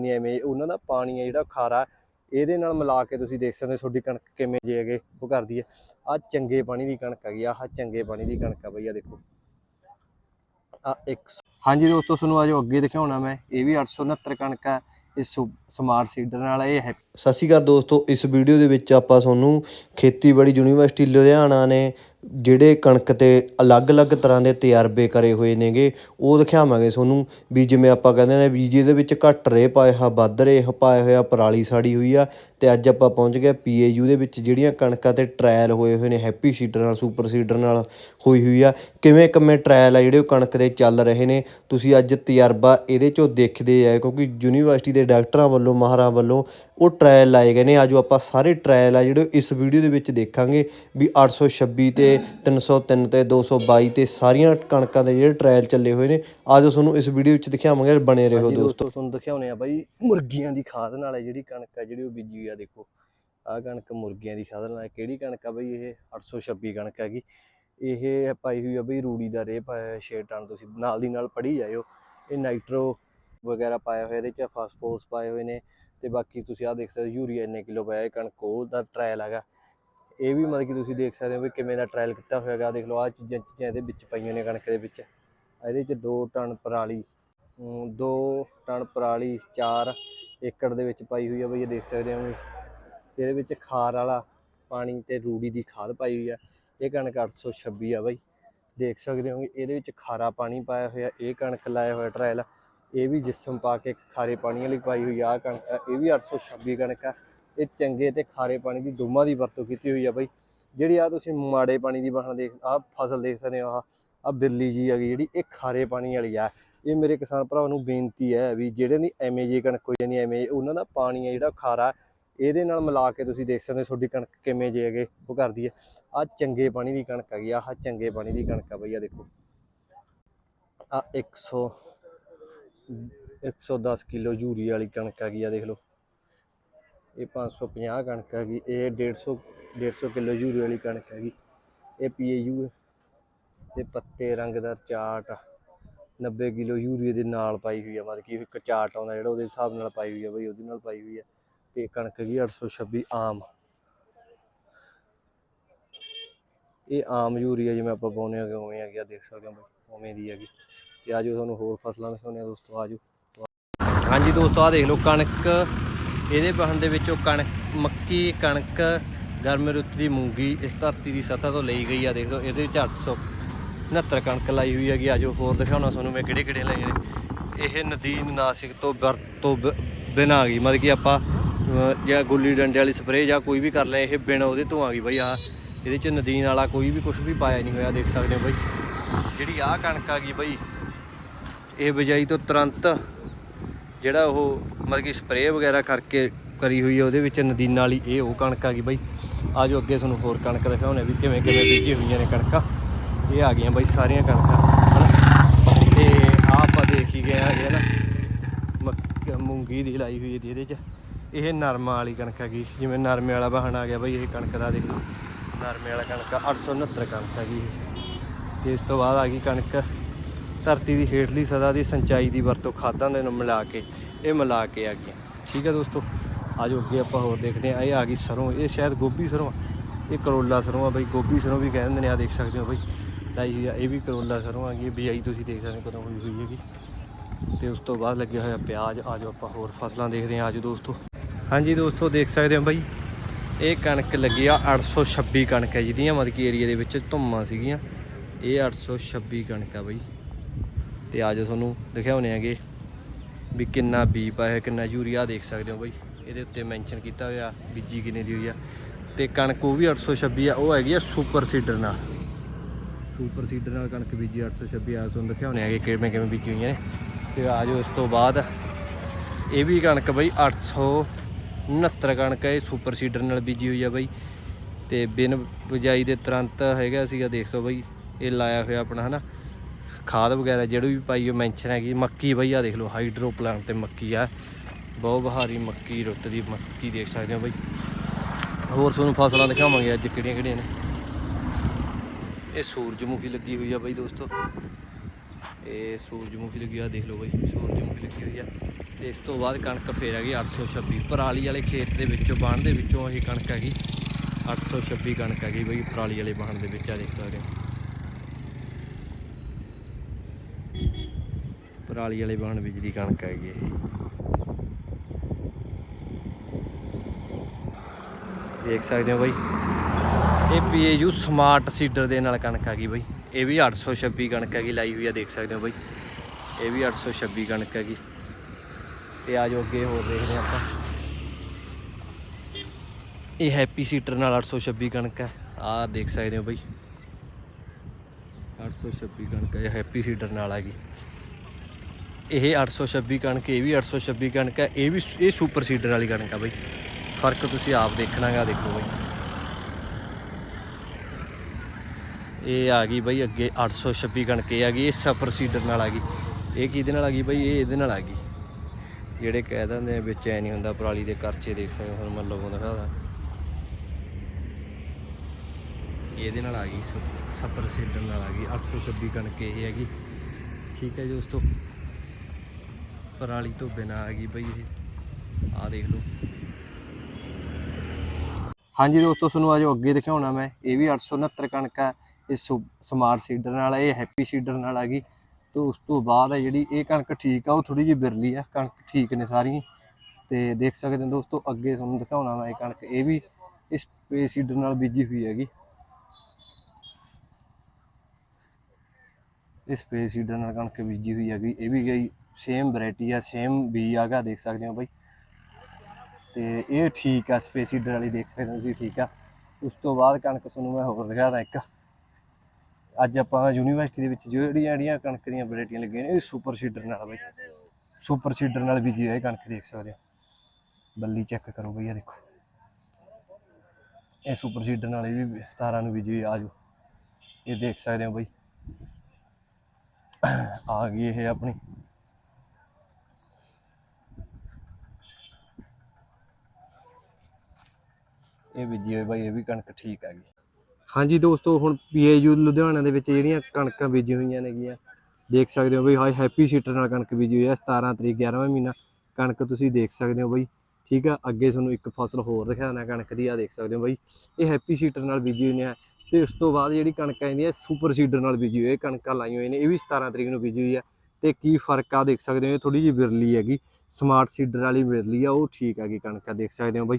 ਨਹੀਂ ਐਵੇਂ, ਉਹਨਾਂ ਦਾ ਪਾਣੀ ਹੈ ਜਿਹੜਾ ਖਾਰਾ, ਇਹਦੇ ਨਾਲ ਮਿਲਾ ਕੇ ਤੁਸੀਂ ਦੇਖ ਸਕਦੇ ਹੋ ਤੁਹਾਡੀ ਕਣਕ ਕਿਵੇਂ ਜੇ ਉਹ ਕਰਦੀ ਹੈ। ਆ ਚੰਗੇ ਪਾਣੀ ਦੀ ਕਣਕ ਹੈਗੀ, ਆਹ ਚੰਗੇ ਪਾਣੀ ਦੀ ਕਣਕ ਆ ਬਈ ਆ ਦੇਖੋ। ਆ ਇੱਕ ਹਾਂਜੀ ਦੋਸਤੋ, ਤੁਹਾਨੂੰ ਅੱਜ ਅੱਗੇ ਦਿਖਾਉਣਾ ਮੈਂ, ਇਹ ਵੀ 869 ਕਣਕ ਆ, ਇਹ ਸਮਾਰਟ ਸੀਡਰ ਨਾਲ ਇਹ ਹੈ। ਸਤਿ ਸ਼੍ਰੀ ਅਕਾਲ ਦੋਸਤੋ, ਇਸ ਵੀਡੀਓ ਦੇ ਵਿੱਚ ਆਪਾਂ ਤੁਹਾਨੂੰ ਖੇਤੀਬਾੜੀ ਯੂਨੀਵਰਸਿਟੀ ਲੁਧਿਆਣਾ ਨੇ ਜਿਹੜੇ ਕਣਕ ਤੇ ਅਲੱਗ-ਅਲੱਗ ਤਰ੍ਹਾਂ ਦੇ ਤਜਰਬੇ ਕਰੇ ਹੋਏ ਨੇਗੇ, ਉਹ ਦਿਖਾਵਾਂਗੇ ਤੁਹਾਨੂੰ ਵੀ ਜਿਵੇਂ ਆਪਾਂ ਕਹਿੰਦੇ ਨੇ ਵੀ ਜਿਹਦੇ ਵਿੱਚ ਘੱਟ ਰੇਹ ਪਾਏ ਹੋਇਆ ਵੱਧ ਰੇਹ ਪਾਇਆ ਹੋਇਆ ਪਰਾਲੀ ਸਾੜੀ ਹੋਈ ਆ ਅਤੇ ਅੱਜ ਆਪਾਂ ਪਹੁੰਚ ਗਏ ਯੂ ਦੇ ਵਿੱਚ ਜਿਹੜੀਆਂ ਕਣਕਾਂ ਤੇ ਟਰਾਇਲ ਹੋਏ ਹੋਏ ਨੇ ਹੈਪੀ ਸੀਡਰ ਨਾਲ ਸੁਪਰ ਸੀਡਰ ਨਾਲ ਹੋਈ ਹੋਈ ਆ। ਕਿਵੇਂ ਕਿਵੇਂ ਟਰਾਇਲ ਆ ਜਿਹੜੇ ਉਹ ਕਣਕ ਦੇ ਚੱਲ ਰਹੇ ਨੇ, ਤੁਸੀਂ ਅੱਜ ਤਜਰਬਾ ਇਹਦੇ ਚੋਂ ਦੇਖਦੇ ਆ ਕਿਉਂਕਿ ਯੂਨੀਵਰਸਿਟੀ ਦੇ ਡਾਕਟਰਾਂ ਵੱਲੋਂ ਮਾਹਰਾਂ ਵੱਲੋਂ ਉਹ ਟਰਾਇਲ ਲਾਏ ਗਏ ਨੇ। ਆਜੋ ਆਪਾਂ ਸਾਰੇ ਟਰਾਇਲ ਆ ਜਿਹੜੇ ਇਸ ਵੀਡੀਓ ਦੇ ਵਿੱਚ ਦੇਖਾਂਗੇ ਵੀ 826 ਤੇ 303 ਤੇ 222 ਤੇ ਸਾਰੀਆਂ ਕਣਕਾਂ ਦੇ ਜਿਹੜੇ ਟ੍ਰਾਇਲ ਚੱਲੇ ਹੋਏ ਨੇ। ਆਜੋ ਤੁਹਾਨੂੰ ਇਸ ਵੀਡੀਓ ਵਿੱਚ ਦਿਖਾਵਾਂਗੇ ਬਣੇ ਰਹੋ ਦੋਸਤੋ। ਤੁਹਾਨੂੰ ਦਿਖਾਉਣੇ ਆ ਬਾਈ ਮੁਰਗੀਆਂ ਦੀ ਖਾਦ ਨਾਲ ਹੈ ਜਿਹੜੀ ਕਣਕ ਹੈ ਜਿਹੜੀ ਉਹ ਬੀਜੀ ਹੋਈ ਆ ਦੇਖੋ। ਆਹ ਕਣਕ ਮੁਰਗੀਆਂ ਦੀ ਖਾਦ ਨਾਲ। ਕਿਹੜੀ ਕਣਕ ਆ ਬਈ ਇਹ? 826 ਕਣਕ ਹੈਗੀ। ਇਹ ਪਾਈ ਹੋਈ ਆ ਬਈ ਰੂੜੀ ਦਾ ਰੇ ਪਾਇਆ ਹੋਇਆ 6 ਟਨ ਤੁਸੀਂ ਨਾਲ ਦੀ ਨਾਲ ਪੜੀ ਜਾਇਓ। ਇਹ ਨਾਈਟਰੋ ਵਗੈਰਾ ਪਾਇਆ ਹੋਇਆ ਇਹਦੇ ਚ ਫਾਸਫੋਰਸ ਪਾਏ ਹੋਏ ਨੇ। ਤੇ ਬਾਕੀ ਤੁਸੀਂ ਆਹ ਦੇਖ ਸਕਦੇ ਹੋ ਯੂਰੀਆ ਇੰਨੇ ਕਿਲੋ ਪਾਇਆ ਇਹ ਕਣਕ ਉਹ ਦਾ ਟ੍ਰਾਇਲ ਹੈਗਾ। ਇਹ ਵੀ ਮਤਲਬ ਕਿ ਤੁਸੀਂ ਦੇਖ ਸਕਦੇ ਹੋ ਵੀ ਕਿਵੇਂ ਦਾ ਟ੍ਰਾਇਲ ਕੀਤਾ ਹੋਇਆ ਹੋਇਆਗਾ ਦੇਖ ਲਓ, ਆਹ ਚੀਜ਼ਾਂ ਚੀਜ਼ਾਂ ਇਹਦੇ ਵਿੱਚ ਪਈਆਂ ਨੇ ਕਣਕ ਦੇ ਵਿੱਚ। ਇਹਦੇ ਚ 2 ਟਨ ਪਰਾਲੀ 2 ਟਨ ਪਰਾਲੀ 4 ਏਕੜ ਦੇ ਵਿੱਚ ਪਾਈ ਹੋਈ ਆ ਬਈ, ਇਹ ਦੇਖ ਸਕਦੇ ਹੋ ਵੀ ਤੇ ਇਹਦੇ ਵਿੱਚ ਖਾਰ ਵਾਲਾ ਪਾਣੀ ਤੇ ਰੂੜੀ ਦੀ ਖਾਦ ਪਾਈ ਹੋਈ ਆ। ਇਹ ਕਣਕ 826 ਆ ਬਈ। ਦੇਖ ਸਕਦੇ ਹੋ ਇਹਦੇ ਵਿੱਚ ਖਾਰਾ ਪਾਣੀ ਪਾਇਆ ਹੋਇਆ, ਇਹ ਕਣਕ ਲਾਇਆ ਹੋਇਆ ਟ੍ਰਾਇਲ ਇਹ ਵੀ ਜਿਸਮ ਪਾ ਕੇ ਖਾਰੇ ਪਾਣੀ ਵਾਲੀ ਪਾਈ ਹੋਈ ਆ। ਆਹ ਕਣਕ, ਇਹ ਵੀ 826 ਕਣਕ ਆ। ਇਹ ਚੰਗੇ ਤੇ ਖਾਰੇ ਪਾਣੀ ਦੀ ਦੋਵਾਂ ਦੀ ਵਰਤੋਂ ਕੀਤੀ ਹੋਈ ਆ ਬਾਈ। ਜਿਹੜੀ ਆ ਤੁਸੀਂ ਮਾੜੇ ਪਾਣੀ ਦੀ ਬਾਹਣ ਦੇਖ ਆ ਫਸਲ ਦੇਖ ਸਕਦੇ ਹੋ ਆ ਆ ਬਿਰਲੀ ਜੀ ਹੈਗੀ ਜਿਹੜੀ, ਇਹ ਖਾਰੇ ਪਾਣੀ ਵਾਲੀ ਆ। ਇਹ ਮੇਰੇ ਕਿਸਾਨ ਭਰਾਵਾਂ ਨੂੰ ਬੇਨਤੀ ਹੈ ਵੀ ਜਿਹੜੇ ਦੀ ਐਵੇਂ ਜੀ ਕਣਕ ਹੋਈ ਜਾਂਦੀ ਐਵੇਂ, ਉਹਨਾਂ ਦਾ ਪਾਣੀ ਹੈ ਜਿਹੜਾ ਖਾਰਾ, ਇਹਦੇ ਨਾਲ ਮਿਲਾ ਕੇ ਤੁਸੀਂ ਦੇਖ ਸਕਦੇ ਹੋ ਤੁਹਾਡੀ ਕਣਕ ਕਿਵੇਂ ਜੇ ਹੈਗੇ, ਉਹ ਕਰਦੀ ਹੈ। ਆ ਚੰਗੇ ਪਾਣੀ ਦੀ ਕਣਕ ਹੈਗੀ ਆ, ਆਹ ਚੰਗੇ ਪਾਣੀ ਦੀ ਕਣਕ ਆ ਬਈ ਆ ਦੇਖੋ। ਆ 100 110 ਕਿਲੋ ਯੂਰੀ ਵਾਲੀ ਕਣਕ ਹੈਗੀ ਆ, ਦੇਖ ਲਓ। ਇਹ 550 ਕਣਕ ਹੈਗੀ, ਇਹ 150 150 ਕਿਲੋ ਯੂਰੀ ਵਾਲੀ ਕਣਕ ਹੈਗੀ। ਇਹ ਪੀਏਯੂ ਹੈ। ਤੇ ਪੱਤੇ ਰੰਗਦਾਰ ਚਾਟ 90 ਕਿਲੋ ਯੂਰੀਏ ਦੇ ਨਾਲ ਪਾਈ ਹੋਈ ਆ, ਮਤਲਬ ਕਿ ਇੱਕ ਚਾਟ ਆਉਂਦਾ ਜਿਹੜਾ ਉਹਦੇ ਹਿਸਾਬ ਨਾਲ ਪਾਈ ਹੋਈ ਆ ਬਈ, ਉਹਦੇ ਨਾਲ ਪਾਈ ਹੋਈ ਆ। ਤੇ ਕਣਕ ਹੈਗੀ 826 ਆਮ। ਇਹ ਆਮ ਯੂਰੀਆ ਜਿਵੇਂ ਆਪਾਂ ਪਾਉਂਦੇ ਆ ਉਵੇਂ ਹੈਗੀ ਆ ਦੇਖ ਸਕਦੇ ਹੋ ਬਈ, ਉਵੇਂ ਦੀ ਹੈਗੀ। ਤੇ ਆਜੋ ਤੁਹਾਨੂੰ ਹੋਰ ਫਸਲਾਂ ਦਿਖਾਉਂਦੇ ਆ ਦੋਸਤੋ ਆਜੋ ਹਾਂਜੀ ਦੋਸਤੋ ਆ ਦੇਖ ਲਓ ਕਣਕ ਇਹਦੇ ਬਹਣ ਦੇ ਵਿੱਚੋਂ ਕਣਕ, ਮੱਕੀ, ਕਣਕ, ਗਰਮ ਰੁੱਤ ਦੀ ਮੂੰਗੀ, ਇਸ ਧਰਤੀ ਦੀ ਸਤਹ ਤੋਂ ਲਈ ਗਈ ਆ, ਦੇਖ ਲਓ, ਇਹਦੇ ਵਿੱਚ 869 ਕਣਕ ਲਾਈ ਹੋਈ ਹੈਗੀ ਆਜੋ ਹੋਰ ਦਿਖਾਉਣਾ ਤੁਹਾਨੂੰ ਮੈਂ ਕਿਹੜੇ ਕਿਹੜੇ ਲਾਏ ਨੇ। ਇਹ ਨਦੀਨ ਨਾਸਿਕ ਤੋਂ ਵਰਤ ਤੋਂ ਬ- ਬਿਨਾਂ ਆ ਗਈ। ਮਤਲਬ ਕਿ ਆਪਾਂ ਜਾਂ ਗੁੱਲੀ ਡੰਡੇ ਵਾਲੀ ਸਪਰੇਅ ਜਾਂ ਕੋਈ ਵੀ ਕਰ ਲਿਆ ਇਹ ਬਿਨ ਉਹਦੇ ਤੋਂ ਆ ਗਈ ਬਈ ਆ ਇਹਦੇ ਚ ਨਦੀਨ ਵਾਲਾ ਕੋਈ ਵੀ ਕੁਝ ਵੀ ਪਾਇਆ ਨਹੀਂ ਹੋਇਆ, ਦੇਖ ਸਕਦੇ ਹੋ ਬਈ। ਜਿਹੜੀ ਆਹ ਕਣਕ ਆ ਗਈ ਬਈ, ਇਹ ਬਿਜਾਈ ਤੋਂ ਤੁਰੰਤ ਜਿਹੜਾ ਉਹ ਮਤਲਬ ਕਿ ਸਪਰੇਅ ਵਗੈਰਾ ਕਰਕੇ ਕਰੀ ਹੋਈ ਹੈ ਉਹਦੇ ਵਿੱਚ ਨਦੀਨਾਂ ਵਾਲੀ ਇਹ ਉਹ ਕਣਕ ਆ ਗਈ ਬਾਈ। ਆਜੋ ਅੱਗੇ ਤੁਹਾਨੂੰ ਹੋਰ ਕਣਕ ਦਿਖਾਉਣੇ ਵੀ ਕਿਵੇਂ ਕਿਵੇਂ ਬੀਜੀ ਹੋਈਆਂ ਨੇ ਕਣਕਾਂ। ਇਹ ਆ ਗਈਆਂ ਬਾਈ ਸਾਰੀਆਂ ਕਣਕਾਂ ਹਨਾ? ਤੇ ਆਹ ਆਪਾਂ ਦੇਖ ਹੀ ਗਏ ਹੈਗੇ ਨਾ ਮੱਕ- ਮੂੰਗੀ ਦੀ ਲਾਈ ਹੋਈ ਹੈ ਇਹਦੇ 'ਚ। ਇਹ ਨਰਮਾ ਵਾਲੀ ਕਣਕ ਹੈਗੀ ਜਿਵੇਂ ਨਰਮੇ ਵਾਲਾ ਵਾਹਣ ਆ ਗਿਆ ਬਾਈ ਇਹ ਕਣਕ ਦਾ ਦੇਖੋ। ਨਰਮੇ ਵਾਲਾ ਕਣਕ ਆ, 869 ਕਣਕ ਹੈਗੀ ਇਹ। ਤੇ ਇਸ ਤੋਂ ਬਾਅਦ ਆ ਗਈ ਕਣਕ। ਧਰਤੀ ਦੀ ਹੇਠਲੀ ਸਦਾ ਦੀ ਸਿੰਚਾਈ ਦੀ ਵਰਤੋਂ ਖਾਦਾਂ ਦੇ ਨਾਲ ਮਿਲਾ ਕੇ, ਇਹ ਮਿਲਾ ਕੇ ਆ ਗਈਆਂ। ਠੀਕ ਹੈ ਦੋਸਤੋ, ਆਜੋ ਅੱਗੇ ਆਪਾਂ ਹੋਰ ਦੇਖਦੇ ਹਾਂ। ਇਹ ਆ ਗਈ ਸਰੋਂ, ਇਹ ਸ਼ਾਇਦ ਗੋਭੀ ਸਰੋਂ ਆ। ਇਹ ਕਰੋਲਾ ਸਰੋਂ ਆ ਬਈ, ਗੋਭੀ ਸਰੋਂ ਵੀ ਕਹਿ ਦਿੰਦੇ ਨੇ ਆ ਦੇਖ ਸਕਦੇ ਹੋ ਬਈ। ਲਾਈ ਹੋਈ ਆ, ਇਹ ਵੀ ਕਰੋਲਾ ਸਰੋਂ ਆ ਗਈ ਬਿਜਾਈ ਤੁਸੀਂ ਦੇਖ ਸਕਦੇ ਹੋ ਕਦੋਂ ਹੋਈ ਹੋਈ ਹੈਗੀ। ਤੇ ਉਸ ਤੋਂ ਬਾਅਦ ਲੱਗਿਆ ਹੋਇਆ ਪਿਆਜ਼, ਆਜੋ ਆਪਾਂ ਹੋਰ ਫਸਲਾਂ ਦੇਖਦੇ ਹਾਂ। ਆਜੋ ਦੋਸਤੋ। ਹਾਂਜੀ ਦੋਸਤੋ, ਦੇਖ ਸਕਦੇ ਹੋ ਬਈ, ਇਹ ਕਣਕ ਲੱਗੀ ਆ 826 ਕਣਕ ਹੈ, ਜਿਹਦੀਆਂ ਮਤਲਬ ਕਿ ਏਰੀਆ ਦੇ ਵਿੱਚ ਧੁੰਮਾਂ ਸੀਗੀਆਂ। ਇਹ 826 ਕਣਕ ਆ ਬਈ। ਤੇ ਆਜੋ ਤੁਹਾਨੂੰ ਦਿਖਾਉਣੇ ਹੈਗੇ ਵੀ ਕਿੰਨਾ ਬੀ ਪਾਇਆ ਕਿੰਨਾ ਯੂਰੀਆ ਦੇਖ ਸਕਦੇ ਹੋ ਬਈ। ਇਹਦੇ ਉੱਤੇ ਮੈਂਸ਼ਨ ਕੀਤਾ ਹੋਇਆ ਬੀਜੀ ਕਿੰਨੇ ਦੀ ਹੋਈ ਆ। ਤੇ ਕਣਕ ਉਹ ਵੀ 826 ਆ, ਉਹ ਹੈਗੀ ਆ ਸੁਪਰ ਸੀਡਰ ਨਾਲ। ਸੁਪਰ ਸੀਡਰ ਨਾਲ ਕਣਕ ਬੀਜੀ 826 ਆ, ਤੁਹਾਨੂੰ ਦਿਖਾਉਣੇ ਹੈਗੇ ਕਿਵੇਂ ਕਿਵੇਂ ਬੀਜੀ ਹੋਈਆਂ ਨੇ। ਤੇ ਆਜੋ ਉਸ ਤੋਂ ਬਾਅਦ, ਇਹ ਵੀ ਕਣਕ ਬਈ 869 ਕਣਕ ਹੈ ਇਹ ਸੁਪਰ ਸੀਡਰ ਨਾਲ ਬੀਜੀ ਹੋਈ ਆ ਬਈ। ਤੇ ਬਿਨ ਬਜਾਈ ਦੇ ਤੁਰੰਤ ਹੈਗਾ ਸੀਗਾ, ਦੇਖ ਸੋ ਬਈ, ਇਹ ਲਾਇਆ ਹੋਇਆ ਆਪਣਾ, ਹਨਾ। ਖਾਦ ਵਗੈਰਾ ਜਿਹੜੀ ਵੀ ਪਾਈ ਉਹ ਮੈਂਸ਼ਨ ਹੈਗੀ। ਮੱਕੀ ਬਈ ਆ ਦੇਖ ਲਓ ਹਾਈਡਰੋ ਪਲਾਂਟ ਤੇ ਮੱਕੀ ਆ। ਬਹੁਤ ਬਹਾਰੀ ਮੱਕੀ, ਰੁੱਤ ਦੀ ਮੱਕੀ ਦੇਖ ਸਕਦੇ ਹੋ ਬਈ। ਹੋਰ ਤੁਹਾਨੂੰ ਫਸਲਾਂ ਦਿਖਾਵਾਂਗੇ ਅੱਜ ਕਿਹੜੀਆਂ ਕਿਹੜੀਆਂ ਨੇ। ਇਹ ਸੂਰਜਮੁਖੀ ਲੱਗੀ ਹੋਈ ਆ ਬਈ ਦੋਸਤੋ। ਇਹ ਸੂਰਜਮੁਖੀ ਲੱਗੀ ਆ ਦੇਖ ਲਓ ਬਈ, ਸੂਰਜਮੁਖੀ ਲੱਗੀ ਹੋਈ ਆ। ਤੇ ਇਸ ਤੋਂ ਬਾਅਦ ਕਣਕ ਫੇਰ ਹੈਗੀ 826 ਪਰਾਲੀ ਵਾਲੇ ਖੇਤ ਦੇ ਵਿੱਚੋਂ, ਬਾਣ ਦੇ ਵਿੱਚੋਂ ਇਹ ਕਣਕ ਹੈਗੀ। 826 ਕਣਕ ਹੈਗੀ ਬਈ, ਪਰਾਲੀ ਵਾਲੇ ਬਾਣ ਦੇ ਵਿੱਚ ਆ ਦੇਖ ਸਕਦੇ ਹੋ ਪਰਾਲੀ ਵਾਲੇ ਬਾਣ ਵਿੱਚ ਦੀ ਕਣਕ ਹੈਗੀ ਦੇਖ ਸਕਦੇ ਹੋ ਬਾਈ। ਇਹ ਪੀਏਯੂ ਸਮਾਰਟ ਸੀਡਰ ਦੇ ਨਾਲ ਕਣਕ ਹੈਗੀ ਬਾਈ। ਇਹ ਵੀ 826 ਕਣਕ ਹੈਗੀ ਲਾਈ ਹੋਈ ਆ, ਦੇਖ ਸਕਦੇ ਹੋ ਬਾਈ। ਇਹ ਵੀ 826 ਕਣਕ ਹੈਗੀ ਤੇ ਆ ਜੋ ਅੱਗੇ, ਹੋਰ ਦੇਖਦੇ ਹਾਂ ਆਪਾਂ। ਇਹ ਹੈਪੀ ਸੀਟਰ ਨਾਲ 826 ਕਣਕ ਹੈ ਆ ਦੇਖ ਸਕਦੇ ਹੋ ਬਈ। 826 ਕਣਕ ਇਹ ਹੈਪੀ ਸੀਟਰ ਨਾਲ ਹੈਗੀ ਇਹ 826 ਕਣਕ, ਇਹ ਵੀ 826 ਕਣਕ ਹੈ, ਇਹ ਵੀ ਇਹ ਸੁਪਰ ਸੀਡਰ ਵਾਲੀ ਕਣਕ ਆ ਬਾਈ। ਫ਼ਰਕ ਤੁਸੀਂ ਆਪ ਦੇਖਣਾਗਾ ਦੇਖੋ ਬਾਈ। ਇਹ ਆ ਗਈ ਬਾਈ ਅੱਗੇ 826 ਕਣਕ, ਇਹ ਆ ਗਈ, ਇਹ ਸਫਰ ਸੀਡਰ ਨਾਲ ਆ ਗਈ। ਇਹ ਕਿਹਦੇ ਨਾਲ ਆ ਗਈ ਬਈ? ਇਹ ਇਹਦੇ ਨਾਲ ਆ ਗਈ। ਜਿਹੜੇ ਕਹਿ ਦਿੰਦੇ ਆ ਵਿੱਚ ਐ ਨਹੀਂ ਹੁੰਦਾ, ਪਰਾਲੀ ਦੇ ਕਰਚੇ ਦੇਖ ਸਕਦੇ ਹੁਣ ਮੈਂ ਲੋਗੋ ਦਿਖਾਦਾ ਇਹਦੇ ਨਾਲ ਆ ਗਈ ਸ- ਸਫਰ ਸੀਡਰ ਨਾਲ ਆ ਗਈ 826 ਕਣਕ, ਇਹ ਹੈਗੀ। ਠੀਕ ਹੈ ਜੀ ਦੋਸਤੋ। ਪਰਾਲੀ ਤੋਂ ਬਿਨਾ ਆ ਗਈ ਬਈ ਇਹ। ਆ ਦੇਖ ਲਓ। ਹਾਂਜੀ ਦੋਸਤੋ, ਤੁਹਾਨੂੰ ਅੱਜ ਅੱਗੇ ਦਿਖਾਉਣਾ ਮੈਂ। ਇਹ ਵੀ 869 ਕਣਕ ਹੈ ਇਹ ਸਮਾਰਟ ਸੀਡਰ ਨਾਲ ਇਹ ਹੈਪੀ ਸੀਡਰ ਨਾਲ ਆ ਗਈ। ਤੇ ਉਸ ਤੋਂ ਬਾਅਦ ਹੈ ਜਿਹੜੀ ਇਹ ਕਣਕ ਠੀਕ ਆ, ਉਹ ਥੋੜੀ ਜਿਹੀ ਬਿਰਲੀ ਆ। ਕਣਕ ਠੀਕ ਨੇ ਸਾਰੀਆਂ। ਤੇ ਦੇਖ ਸਕਦੇ ਹੋ ਦੋਸਤੋ, ਅੱਗੇ ਤੁਹਾਨੂੰ ਦਿਖਾਉਣਾ ਮੈਂ ਇਹ ਕਣਕ। ਇਹ ਵੀ ਇਸ ਸਪੇ ਸੀਡਰ ਨਾਲ ਬੀਜੀ ਹੋਈ ਹੈਗੀ। ਇਸ ਸਪੇ ਸੀਡਰ ਨਾਲ ਕਣਕ ਬੀਜੀ ਹੋਈ ਹੈਗੀ। ਇਹ ਵੀ ਗਈ ਸੇਮ ਵੈਰਾਈਟੀ ਆ ਸੇਮ ਬੀ ਆਗਾ ਦੇਖ ਸਕਦੇ ਹੋ ਬਾਈ। ਤੇ ਇਹ ਠੀਕ ਆ ਸਪੇਸੀਡਰ ਵਾਲੀ ਦੇਖ ਸਕਦੇ ਹੋ ਤੁਸੀਂ, ਠੀਕ ਆ। ਉਸ ਤੋਂ ਬਾਅਦ ਕਣਕ ਤੁਹਾਨੂੰ ਮੈਂ ਹੋਰ ਦਿਖਾਦਾ ਇੱਕ। ਅੱਜ ਆਪਾਂ ਯੂਨੀਵਰਸਿਟੀ ਦੇ ਵਿੱਚ ਜਿਹੜੀਆਂ ਜਿਹੜੀਆਂ ਕਣਕ ਦੀਆਂ ਵੈਰਾਈਟੀਆਂ ਲੱਗੀਆਂ ਨੇ, ਇਹ ਸੁਪਰ ਸੀਡਰ ਨਾਲ ਬਾਈ। ਸੁਪਰ ਸੀਡਰ ਨਾਲ ਬੀਜੀ ਹੋਈ ਕਣਕ, ਦੇਖ ਸਕਦੇ ਹੋ। ਬੱਲੀ ਚੈੱਕ ਕਰੋ ਬਈ ਆ ਦੇਖੋ। ਇਹ ਸੁਪਰ ਸੀਡਰ ਨਾਲ ਵੀ 17 ਨੂੰ ਬੀਜੀ ਆ ਜੋ ਇਹ ਦੇਖ ਸਕਦੇ ਹੋ ਬਈ। ਆ ਗਈ ਇਹ ਆਪਣੀ। ਇਹ ਬੀਜੀ ਹੋਈ ਬਾਈ, ਇਹ ਵੀ ਕਣਕ ਠੀਕ ਹੈਗੀ ਹਾਂਜੀ ਦੋਸਤੋ, ਹੁਣ ਪੀਏਯੂ ਲੁਧਿਆਣਾ ਦੇ ਵਿੱਚ ਜਿਹੜੀਆਂ ਕਣਕਾਂ ਬੀਜੀ ਹੋਈਆਂ ਨੇਗੀਆਂ, ਦੇਖ ਸਕਦੇ ਹੋ ਬਈ ਹਾਈ ਹੈਪੀ ਸੀਟਰ ਨਾਲ ਕਣਕ ਬੀਜੀ ਹੋਈ ਹੈ 17 ਤਰੀਕ 11ਵਾਂ ਮਹੀਨਾ, ਕਣਕ ਤੁਸੀਂ ਦੇਖ ਸਕਦੇ ਹੋ ਬਈ, ਠੀਕ ਆ? ਅੱਗੇ ਤੁਹਾਨੂੰ ਇੱਕ ਫਸਲ ਹੋਰ ਦਿਖਾਣਾ ਕਣਕ ਦੀ ਆ ਦੇਖ ਸਕਦੇ ਹੋ ਬਈ, ਇਹ ਹੈਪੀ ਸੀਟਰ ਨਾਲ ਬੀਜੀ ਹੋਈ ਨੇ ਤੇ ਉਸ ਤੋਂ ਬਾਅਦ ਜਿਹੜੀ ਕਣਕ ਆਉਂਦੀ ਹੈ ਸੁਪਰ ਸੀਡਰ ਨਾਲ ਬੀਜੀ ਹੋਈ ਹੈ ਇਹ ਕਣਕਾਂ ਲਾਈਆਂ ਹੋਈਆਂ ਨੇ, ਇਹ ਵੀ 17 ਤਰੀਕ ਨੂੰ ਬੀਜੀ ਹੋਈ ਹੈ ਤੇ ਕੀ ਫ਼ਰਕ ਆ, ਦੇਖ ਸਕਦੇ ਹੋ, ਇਹ ਥੋੜੀ ਜਿਹੀ ਬਿਰਲੀ ਹੈਗੀ, ਸਮਾਰਟ ਸੀਡਰ ਵਾਲੀ ਬਿਰਲੀ ਆ, ਉਹ ਠੀਕ ਹੈਗੀ ਕਣਕ ਆ ਦੇਖ ਸਕਦੇ ਹੋ ਬਈ।